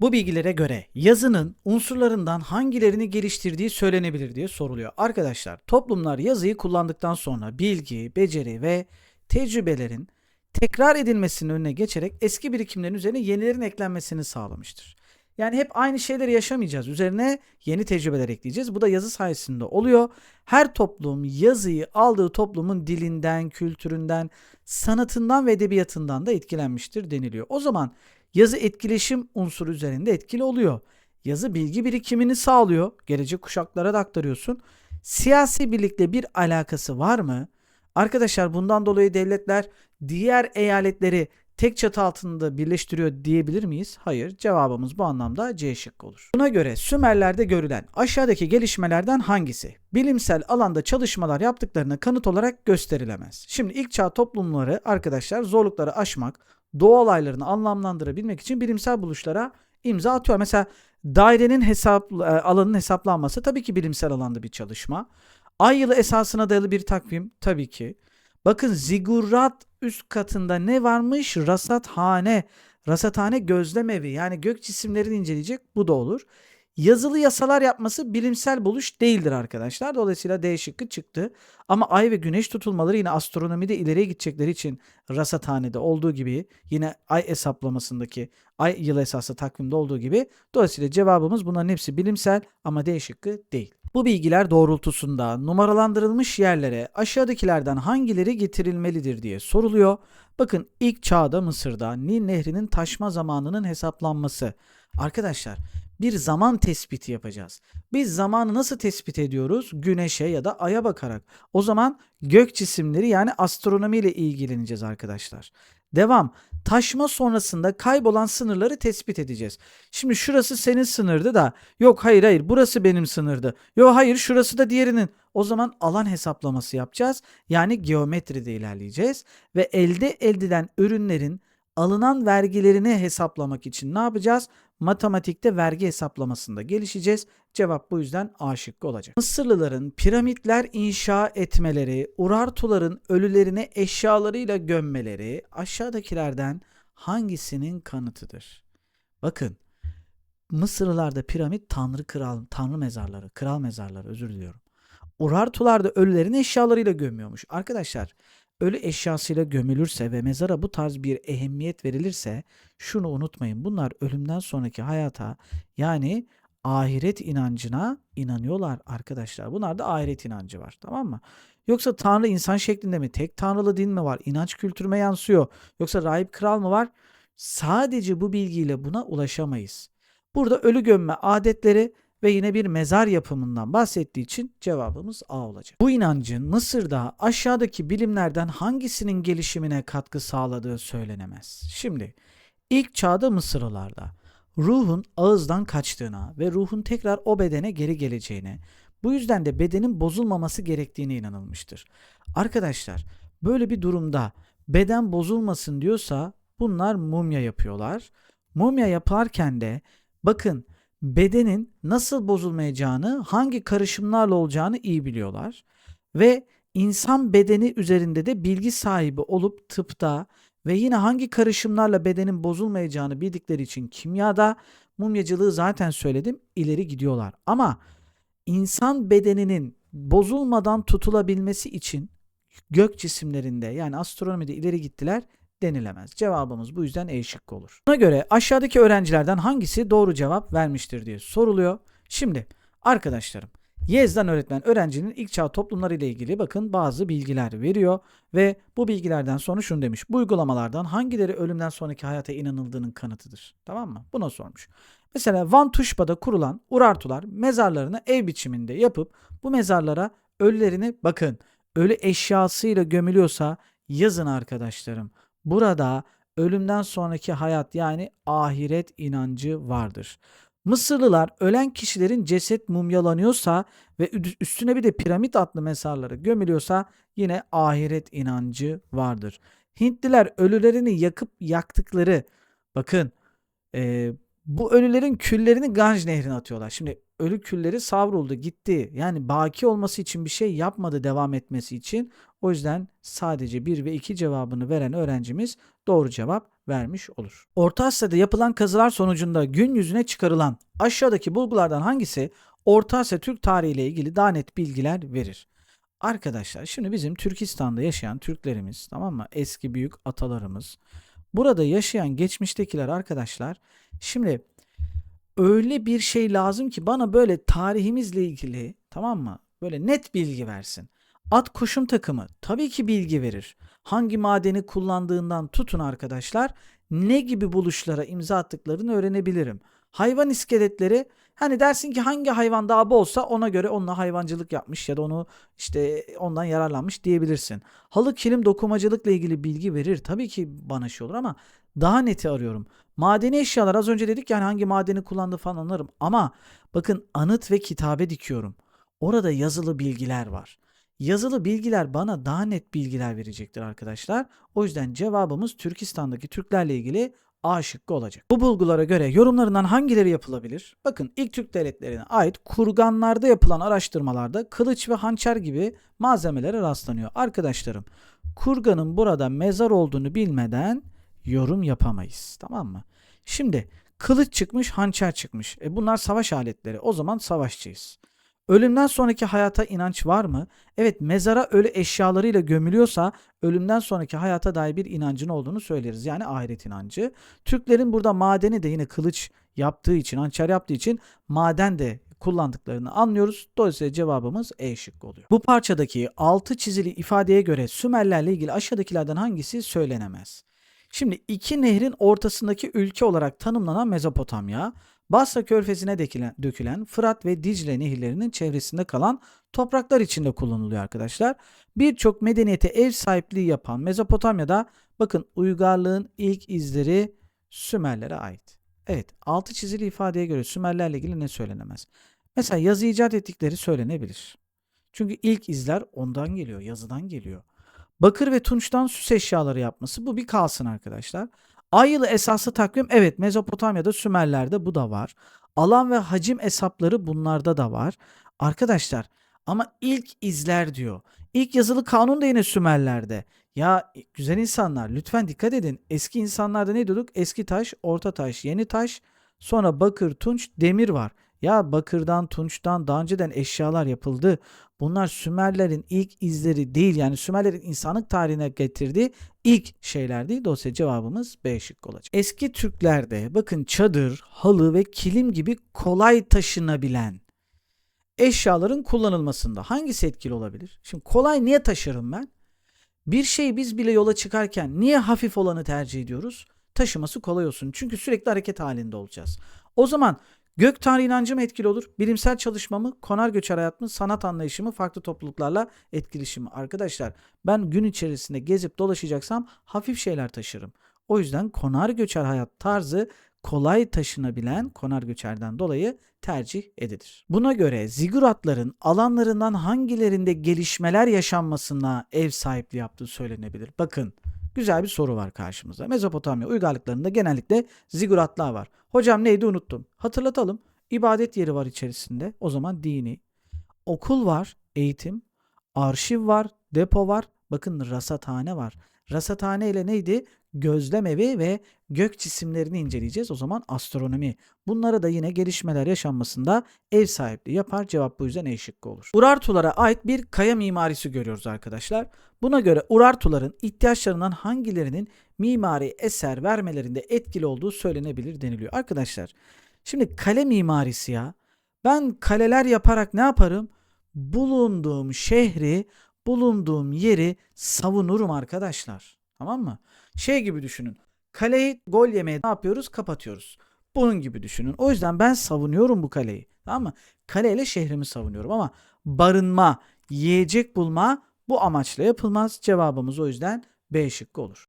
Bu bilgilere göre yazının unsurlarından hangilerini geliştirdiği söylenebilir diye soruluyor. Arkadaşlar toplumlar yazıyı kullandıktan sonra bilgi, beceri ve tecrübelerin tekrar edilmesinin önüne geçerek eski birikimlerin üzerine yenilerin eklenmesini sağlamıştır. Yani hep aynı şeyleri yaşamayacağız. Üzerine yeni tecrübeler ekleyeceğiz. Bu da yazı sayesinde oluyor. Her toplum yazıyı aldığı toplumun dilinden, kültüründen, sanatından ve edebiyatından da etkilenmiştir deniliyor. O zaman yazı etkileşim unsuru üzerinde etkili oluyor. Yazı bilgi birikimini sağlıyor. Gelecek kuşaklara da aktarıyorsun. Siyasi birlikle bir alakası var mı? Arkadaşlar bundan dolayı devletler diğer eyaletleri tek çatı altında birleştiriyor diyebilir miyiz? Hayır. Cevabımız bu anlamda C şıkkı olur. Buna göre Sümerler'de görülen aşağıdaki gelişmelerden hangisi bilimsel alanda çalışmalar yaptıklarına kanıt olarak gösterilemez? Şimdi ilk çağ toplumları arkadaşlar zorlukları aşmak, doğa olaylarını anlamlandırabilmek için bilimsel buluşlara imza atıyor. Mesela dairenin hesap e, alanının hesaplanması tabii ki bilimsel alanda bir çalışma. Ay yılı esasına dayalı bir takvim tabii ki. Bakın zigurat üst katında ne varmış? Rasathane. Rasathane gözlem evi. Yani gök cisimlerini inceleyecek. Bu da olur. Yazılı yasalar yapması bilimsel buluş değildir arkadaşlar. Dolayısıyla D şıkkı çıktı. Ama ay ve güneş tutulmaları yine astronomide ileriye gidecekleri için rasathanede olduğu gibi yine ay hesaplamasındaki ay yılı esaslı takvimde olduğu gibi dolayısıyla cevabımız bunların hepsi bilimsel ama D şıkkı değil. Bu bilgiler doğrultusunda numaralandırılmış yerlere aşağıdakilerden hangileri getirilmelidir diye soruluyor. Bakın ilk çağda Mısır'da Nil Nehri'nin taşma zamanının hesaplanması. Arkadaşlar bir zaman tespiti yapacağız. Biz zamanı nasıl tespit ediyoruz? Güneşe ya da aya bakarak. O zaman gök cisimleri yani astronomi ile ilgileneceğiz arkadaşlar. Devam. Taşma sonrasında kaybolan sınırları tespit edeceğiz. Şimdi şurası senin sınırdı da yok hayır hayır burası benim sınırdı. Yok hayır şurası da diğerinin. O zaman alan hesaplaması yapacağız. Yani geometride ilerleyeceğiz ve elde edilen ürünlerin alınan vergilerini hesaplamak için ne yapacağız? Matematikte vergi hesaplamasında gelişeceğiz. Cevap bu yüzden A şıkkı olacak. Mısırlıların piramitler inşa etmeleri, Urartuların ölülerini eşyalarıyla gömmeleri aşağıdakilerden hangisinin kanıtıdır? Bakın Mısırlılarda piramit tanrı kral, tanrı mezarları, kral mezarları özür diliyorum. Urartular da ölülerini eşyalarıyla gömüyormuş. Arkadaşlar ölü eşyasıyla gömülürse ve mezara bu tarz bir ehemmiyet verilirse şunu unutmayın. Bunlar ölümden sonraki hayata yani ahiret inancına inanıyorlar arkadaşlar. Bunlarda ahiret inancı var tamam mı? Yoksa tanrı insan şeklinde mi? Tek tanrılı din mi var? İnanç kültürüme yansıyor. Yoksa rahip kral mı var? Sadece bu bilgiyle buna ulaşamayız. Burada ölü gömme adetleri ve yine bir mezar yapımından bahsettiği için cevabımız A olacak. Bu inancın Mısır'da aşağıdaki bilimlerden hangisinin gelişimine katkı sağladığı söylenemez. Şimdi ilk çağda Mısırlılarda ruhun ağızdan kaçtığına ve ruhun tekrar o bedene geri geleceğine, bu yüzden de bedenin bozulmaması gerektiğine inanılmıştır. Arkadaşlar böyle bir durumda beden bozulmasın diyorsa bunlar mumya yapıyorlar. Mumya yaparken de bakın bedenin nasıl bozulmayacağını, hangi karışımlarla olacağını iyi biliyorlar. Ve insan bedeni üzerinde de bilgi sahibi olup tıpta ve yine hangi karışımlarla bedenin bozulmayacağını bildikleri için kimyada mumyacılığı zaten söyledim ileri gidiyorlar. Ama insan bedeninin bozulmadan tutulabilmesi için gök cisimlerinde yani astronomide ileri gittiler denilemez. Cevabımız bu yüzden E şıkkı olur. Buna göre aşağıdaki öğrencilerden hangisi doğru cevap vermiştir diye soruluyor. Şimdi arkadaşlarım Yezdan öğretmen öğrencinin ilk çağ toplumları ile ilgili bakın bazı bilgiler veriyor ve bu bilgilerden sonra şunu demiş. Bu uygulamalardan hangileri ölümden sonraki hayata inanıldığının kanıtıdır. Tamam mı? Buna sormuş. Mesela Van Tuşba'da kurulan Urartular mezarlarını ev biçiminde yapıp bu mezarlara ölülerini bakın ölü eşyasıyla gömülüyorsa yazın arkadaşlarım. Burada ölümden sonraki hayat yani ahiret inancı vardır. Mısırlılar ölen kişilerin ceset mumyalanıyorsa ve üstüne bir de piramit adlı mezarları gömülüyorsa yine ahiret inancı vardır. Hintliler ölülerini yakıp yaktıkları bakın e, bu ölülerin küllerini Ganj nehrine atıyorlar. Şimdi ölü külleri savruldu gitti. Yani baki olması için bir şey yapmadı devam etmesi için. O yüzden sadece 1 ve 2 cevabını veren öğrencimiz doğru cevap vermiş olur. Orta Asya'da yapılan kazılar sonucunda gün yüzüne çıkarılan aşağıdaki bulgulardan hangisi Orta Asya Türk tarihi ile ilgili daha net bilgiler verir? Arkadaşlar şimdi bizim Türkistan'da yaşayan Türklerimiz tamam mı? Eski büyük atalarımız. Burada yaşayan geçmiştekiler arkadaşlar şimdi öyle bir şey lazım ki bana böyle tarihimizle ilgili tamam mı? Böyle net bilgi versin. At koşum takımı tabii ki bilgi verir. Hangi madeni kullandığından tutun arkadaşlar ne gibi buluşlara imza attıklarını öğrenebilirim. Hayvan iskeletleri hani dersin ki hangi hayvan daha bolsa ona göre onunla hayvancılık yapmış ya da onu işte ondan yararlanmış diyebilirsin. Halı kilim dokumacılıkla ilgili bilgi verir. Tabii ki bana şey olur ama daha neti arıyorum. Madeni eşyalar az önce dedik yani hangi madeni kullandığı falan anlarım. Ama bakın anıt ve kitabe dikiyorum. Orada yazılı bilgiler var. Yazılı bilgiler bana daha net bilgiler verecektir arkadaşlar. O yüzden cevabımız Türkistan'daki Türklerle ilgili A şıkkı olacak. Bu bulgulara göre yorumlarından hangileri yapılabilir? Bakın ilk Türk devletlerine ait kurganlarda yapılan araştırmalarda kılıç ve hançer gibi malzemelere rastlanıyor. Arkadaşlarım kurganın burada mezar olduğunu bilmeden yorum yapamayız. Tamam mı? Şimdi kılıç çıkmış, hançer çıkmış. E bunlar savaş aletleri. O zaman savaşçıyız. Ölümden sonraki hayata inanç var mı? Evet mezara ölü eşyalarıyla gömülüyorsa ölümden sonraki hayata dair bir inancın olduğunu söyleriz. Yani ahiret inancı. Türklerin burada madeni de yine kılıç yaptığı için, hançer yaptığı için maden de kullandıklarını anlıyoruz. Dolayısıyla cevabımız E şıkkı oluyor. Bu parçadaki altı çizili ifadeye göre Sümerlerle ilgili aşağıdakilerden hangisi söylenemez? Şimdi iki nehrin ortasındaki ülke olarak tanımlanan Mezopotamya, Basra körfezine dökülen, dökülen Fırat ve Dicle nehirlerinin çevresinde kalan topraklar içinde kullanılıyor arkadaşlar. Birçok medeniyete ev sahipliği yapan Mezopotamya'da bakın uygarlığın ilk izleri Sümerlere ait. Evet altı çizili ifadeye göre Sümerlerle ilgili ne söylenemez? Mesela yazı icat ettikleri söylenebilir. Çünkü ilk izler ondan geliyor, yazıdan geliyor. Bakır ve tunçtan süs eşyaları yapması bu bir kalsın arkadaşlar. Ay yılı esaslı takvim evet Mezopotamya'da Sümerler'de bu da var. Alan ve hacim hesapları bunlarda da var. Arkadaşlar ama ilk izler diyor. İlk yazılı kanun da yine Sümerler'de. Ya güzel insanlar lütfen dikkat edin. Eski insanlarda ne diyorduk? Eski taş, orta taş, yeni taş, sonra bakır, tunç, demir var. Ya bakırdan, tunçtan daha önceden eşyalar yapıldı. Bunlar Sümerlerin ilk izleri değil. Yani Sümerlerin insanlık tarihine getirdiği ilk şeyler değil. Dolayısıyla cevabımız B şıkkı olacak. Eski Türklerde bakın çadır, halı ve kilim gibi kolay taşınabilen eşyaların kullanılmasında hangisi etkili olabilir? Şimdi kolay niye taşırım ben? Bir şeyi biz bile yola çıkarken niye hafif olanı tercih ediyoruz? Taşıması kolay olsun. Çünkü sürekli hareket halinde olacağız. O zaman Gök tanrı inancı mı etkili olur? Bilimsel çalışma mı? Konar göçer hayat mı? Sanat anlayışı mı? Farklı topluluklarla etkileşim mi? Arkadaşlar ben gün içerisinde gezip dolaşacaksam hafif şeyler taşırım. O yüzden konar göçer hayat tarzı kolay taşınabilen konar göçerden dolayı tercih edilir. Buna göre ziguratların alanlarından hangilerinde gelişmeler yaşanmasına ev sahipliği yaptığı söylenebilir. Bakın güzel bir soru var karşımızda. Mezopotamya uygarlıklarında genellikle ziguratlar var. Hocam neydi unuttum. Hatırlatalım. İbadet yeri var içerisinde. O zaman dini. Okul var, eğitim. Arşiv var, depo var. Bakın rasathane var. Rasathane ile neydi? Gözlem evi ve gök cisimlerini inceleyeceğiz. O zaman astronomi. Bunlara da yine gelişmeler yaşanmasında ev sahipliği yapar. Cevap bu yüzden E şıkkı olur. Urartulara ait bir kaya mimarisi görüyoruz arkadaşlar. Buna göre Urartuların ihtiyaçlarından hangilerinin mimari eser vermelerinde etkili olduğu söylenebilir deniliyor. Arkadaşlar şimdi kale mimarisi ya. Ben kaleler yaparak ne yaparım? Bulunduğum şehri, bulunduğum yeri savunurum arkadaşlar. Tamam mı? Şey gibi düşünün. Kaleyi gol yemeye ne yapıyoruz? Kapatıyoruz. Bunun gibi düşünün. O yüzden ben savunuyorum bu kaleyi. Tamam mı? Kaleyle şehrimi savunuyorum ama barınma, yiyecek bulma bu amaçla yapılmaz. Cevabımız o yüzden B şıkkı olur.